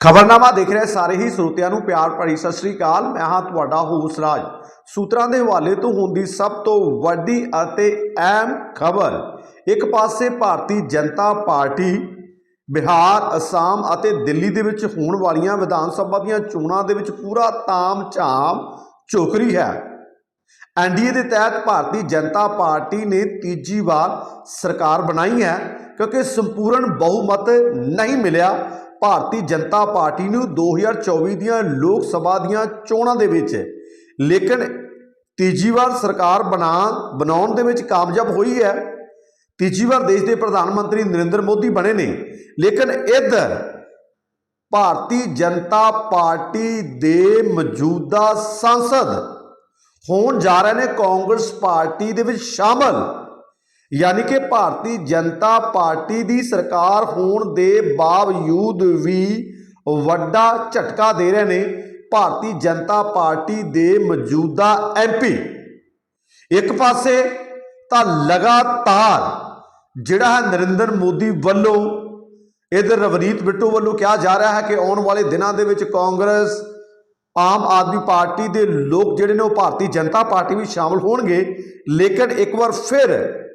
ਖਬਰਨਾਮਾ ਦੇਖ ਰਹੇ ਸਾਰੇ ਹੀ ਸਰੋਤਿਆਂ ਨੂੰ ਪਿਆਰ ਭਰੀ ਸਤਿ ਸ੍ਰੀ ਅਕਾਲ। ਮੈਂ ਹਾਂ ਤੁਹਾਡਾ ਹੋਸ ਰਾਜ। ਸੂਤਰਾਂ ਦੇ ਹਵਾਲੇ ਤੋਂ ਹੁੰਦੀ ਸਭ ਤੋਂ ਵੱਡੀ ਅਤੇ ਅਹਿਮ ਖਬਰ, ਇੱਕ ਪਾਸੇ ਭਾਰਤੀ ਜਨਤਾ ਪਾਰਟੀ ਬਿਹਾਰ, ਅਸਾਮ ਅਤੇ ਦਿੱਲੀ ਦੇ ਵਿੱਚ ਹੋਣ ਵਾਲੀਆਂ ਵਿਧਾਨ ਸਭਾ ਦੀਆਂ ਚੋਣਾਂ ਦੇ ਵਿੱਚ ਪੂਰਾ ਤਾਮ-ਝਾਮ ਝੁਕ ਰਹੀ ਹੈ। ਐਨਡੀਏ ਦੇ ਤਹਿਤ ਭਾਰਤੀ ਜਨਤਾ ਪਾਰਟੀ ਨੇ ਤੀਜੀ ਵਾਰ ਸਰਕਾਰ ਬਣਾਈ ਹੈ, ਕਿਉਂਕਿ ਸੰਪੂਰਨ ਬਹੁਮਤ ਨਹੀਂ ਮਿਲਿਆ। ਭਾਰਤੀ ਜਨਤਾ ਪਾਰਟੀ ਨੂੰ 2024 ਦੀਆਂ ਲੋਕ ਸਭਾ ਦੀਆਂ ਚੋਣਾਂ ਦੇ ਵਿੱਚ। ਲੇਕਿਨ ਤੀਜੀ ਵਾਰ ਸਰਕਾਰ ਬਣਾ, ਬਣਾਉਣ ਦੇ ਵਿੱਚ ਕਾਮਯਾਬ ਹੋਈ ਹੈ। ਤੀਜੀ ਵਾਰ ਦੇਸ਼ ਦੇ ਪ੍ਰਧਾਨ ਮੰਤਰੀ ਨਰਿੰਦਰ ਮੋਦੀ ਬਣੇ ਨੇ। ਲੇਕਿਨ ਇੱਧਰ ਭਾਰਤੀ ਜਨਤਾ ਪਾਰਟੀ ਦੇ ਮੌਜੂਦਾ ਸੰਸਦ ਹੋਣ ਜਾ ਰਹੇ ਨੇ ਕਾਂਗਰਸ ਪਾਰਟੀ ਦੇ ਵਿੱਚ ਸ਼ਾਮਲ। ਯਾਨੀ ਕਿ ਭਾਰਤੀ ਜਨਤਾ ਪਾਰਟੀ ਦੀ ਸਰਕਾਰ ਹੋਣ ਦੇ ਬਾਵਜੂਦ ਵੀ ਵੱਡਾ ਝਟਕਾ ਦੇ ਰਹੇ ਨੇ ਭਾਰਤੀ ਜਨਤਾ ਪਾਰਟੀ ਦੇ ਮੌਜੂਦਾ ਐਮਪੀ ਇੱਕ ਪਾਸੇ ਤਾਂ ਲਗਾਤਾਰ ਜਿਹੜਾ ਹੈ ਨਰਿੰਦਰ ਮੋਦੀ ਵੱਲੋਂ, ਇਧਰ ਰਵਨੀਤ ਬਿੱਟੂ ਵੱਲੋਂ ਕਿਹਾ ਜਾ ਰਿਹਾ ਹੈ ਕਿ ਆਉਣ ਵਾਲੇ ਦਿਨਾਂ ਦੇ ਵਿੱਚ ਕਾਂਗਰਸ, ਆਮ ਆਦਮੀ ਪਾਰਟੀ ਦੇ ਲੋਕ ਜਿਹੜੇ ਨੇ ਉਹ ਭਾਰਤੀ ਜਨਤਾ ਪਾਰਟੀ ਵਿੱਚ ਸ਼ਾਮਲ ਹੋਣਗੇ। ਲੇਕਿਨ ਇੱਕ ਵਾਰ ਫਿਰ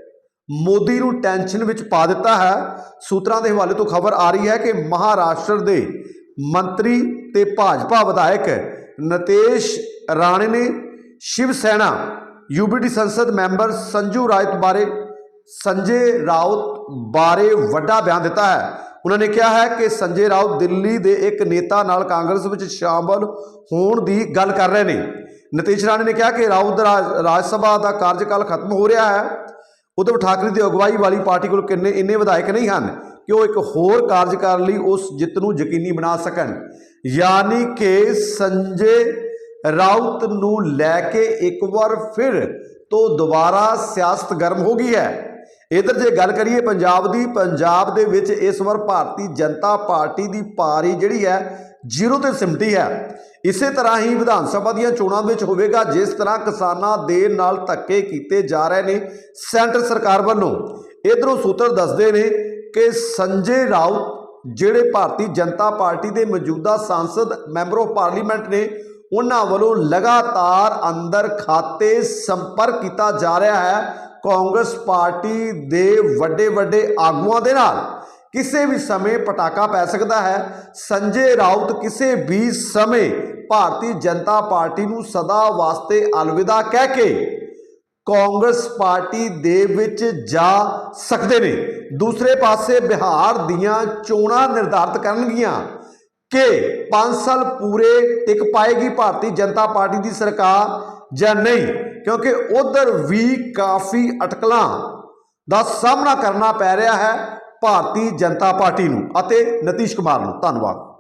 ਮੋਦੀ ਨੂੰ ਟੈਨਸ਼ਨ ਵਿੱਚ ਪਾ ਦਿੱਤਾ ਹੈ। ਸੂਤਰਾਂ ਦੇ ਹਵਾਲੇ ਤੋਂ ਖਬਰ ਆ ਰਹੀ ਹੈ ਕਿ ਮਹਾਰਾਸ਼ਟਰ ਦੇ ਮੰਤਰੀ ਤੇ ਭਾਜਪਾ ਵਿਧਾਇਕ ਨਤੇਸ਼ ਰਾਣੇ ਨੇ ਸ਼ਿਵ ਸੈਨਾ ਯੂਬੀਟੀ ਸੰਸਦ ਮੈਂਬਰ ਸੰਜੂ ਰਾਇਤ ਬਾਰੇ ਸੰਜੇ ਰਾਉਤ ਬਾਰੇ ਵੱਡਾ ਬਿਆਨ ਦਿੱਤਾ ਹੈ। ਉਹਨਾਂ ਨੇ ਕਿਹਾ ਹੈ ਕਿ ਸੰਜੇ ਰਾਉਤ ਦਿੱਲੀ ਦੇ ਇੱਕ ਨੇਤਾ ਨਾਲ ਕਾਂਗਰਸ ਵਿੱਚ ਸ਼ਾਮਲ ਹੋਣ ਦੀ ਗੱਲ ਕਰ ਰਹੇ ਨੇ। ਨਤੀਸ਼ ਰਾਣੇ ਨੇ ਕਿਹਾ ਕਿ ਰਾਉਤ ਦਾ ਰਾਜ- ਰਾਜ ਸਭਾ ਦਾ ਕਾਰਜਕਾਲ ਖਤਮ ਹੋ ਰਿਹਾ ਹੈ। ਉद्धਵ ਠਾਕਰੇ ਦੀ ਅਗਵਾਈ ਵਾਲੀ ਪਾਰਟੀ ਕੋਲ ਕਿੰਨੇ ਇੰਨੇ ਵਿਧਾਇਕ ਨਹੀਂ ਹਨ ਕਿ ਉਹ ਇੱਕ ਹੋਰ ਕਾਰਜਕਾਲ ਲਈ ਉਸ ਜਿੱਤ ਨੂੰ ਯਕੀਨੀ ਬਣਾ ਸਕਣ। ਯਾਨੀ ਕਿ ਸੰਜੇ ਰਾਉਤ ਨੂੰ ਲੈ ਕੇ ਇੱਕ ਵਾਰ ਫਿਰ ਤੋਂ ਦੁਬਾਰਾ ਸਿਆਸਤ ਗਰਮ ਹੋ ਗਈ ਹੈ। ਇਧਰ ਜੇ ਗੱਲ ਕਰੀਏ ਪੰਜਾਬ ਦੀ, ਪੰਜਾਬ ਦੇ ਵਿੱਚ ਇਸ ਵਾਰ ਭਾਰਤੀ ਜਨਤਾ ਪਾਰਟੀ ਦੀ ਪਾਰੀ ਜਿਹੜੀ ਹੈ, ਜ਼ੀਰੋ ਤੇ ਸਿਮਟੀ ਹੈ। ਇਸੇ ਤਰ੍ਹਾਂ ਹੀ ਵਿਧਾਨ ਸਭਾ ਦੀਆਂ ਚੋਣਾਂ ਵਿੱਚ ਹੋਵੇਗਾ, ਜਿਸ ਤਰ੍ਹਾਂ ਕਿਸਾਨਾਂ ਦੇ ਨਾਲ ਧੱਕੇ ਕੀਤੇ ਜਾ ਰਹੇ ਨੇ ਸੈਂਟਰ ਸਰਕਾਰ ਵੱਲੋਂ। ਇਧਰੋਂ ਸੂਤਰ ਦੱਸਦੇ ਨੇ ਕਿ ਸੰਜੇ ਰਾਉਤ ਜਿਹੜੇ ਭਾਰਤੀ ਜਨਤਾ ਪਾਰਟੀ ਦੇ ਮੌਜੂਦਾ ਸੰਸਦ, ਮੈਂਬਰ ਆਫ ਪਾਰਲੀਮੈਂਟ ਨੇ, ਉਹਨਾਂ ਵੱਲੋਂ ਲਗਾਤਾਰ ਅੰਦਰ ਖਾਤੇ ਸੰਪਰਕ ਕੀਤਾ ਜਾ ਰਿਹਾ ਹੈ। ਕਾਂਗਰਸ ਪਾਰਟੀ ਦੇ ਵੱਡੇ ਵੱਡੇ ਆਗੂਆਂ ਦੇ ਨਾਲ ਕਿਸੇ ਵੀ ਸਮੇਂ ਪਟਾਕਾ ਪੈ ਸਕਦਾ ਹੈ। ਸੰਜੇ ਰਾਉਤ ਕਿਸੇ ਵੀ ਸਮੇਂ ਭਾਰਤੀ ਜਨਤਾ ਪਾਰਟੀ ਨੂੰ ਸਦਾ ਵਾਸਤੇ ਅਲਵਿਦਾ ਕਹਿ ਕੇ ਕਾਂਗਰਸ ਪਾਰਟੀ ਦੇ ਵਿੱਚ ਜਾ ਸਕਦੇ ਨੇ। ਦੂਸਰੇ ਪਾਸੇ ਬਿਹਾਰ ਦੀਆਂ ਚੋਣਾਂ ਨਿਰਧਾਰਤ ਕਰਨਗੀਆਂ ਕਿ 5 ਸਾਲ ਪੂਰੇ ਟਿਕ ਪਾਏਗੀ ਭਾਰਤੀ ਜਨਤਾ ਪਾਰਟੀ ਦੀ ਸਰਕਾਰ ਜਾਂ ਨਹੀਂ। ਕਿਉਂਕਿ ਉਧਰ ਵੀ ਕਾਫੀ ਅਟਕਲਾਂ ਦਾ ਸਾਹਮਣਾ ਕਰਨਾ ਪੈ ਰਿਹਾ ਹੈ ਭਾਰਤੀ ਜਨਤਾ ਪਾਰਟੀ ਨੂੰ ਅਤੇ ਨਤੀਸ਼ ਕੁਮਾਰ ਨੂੰ। ਧੰਨਵਾਦ।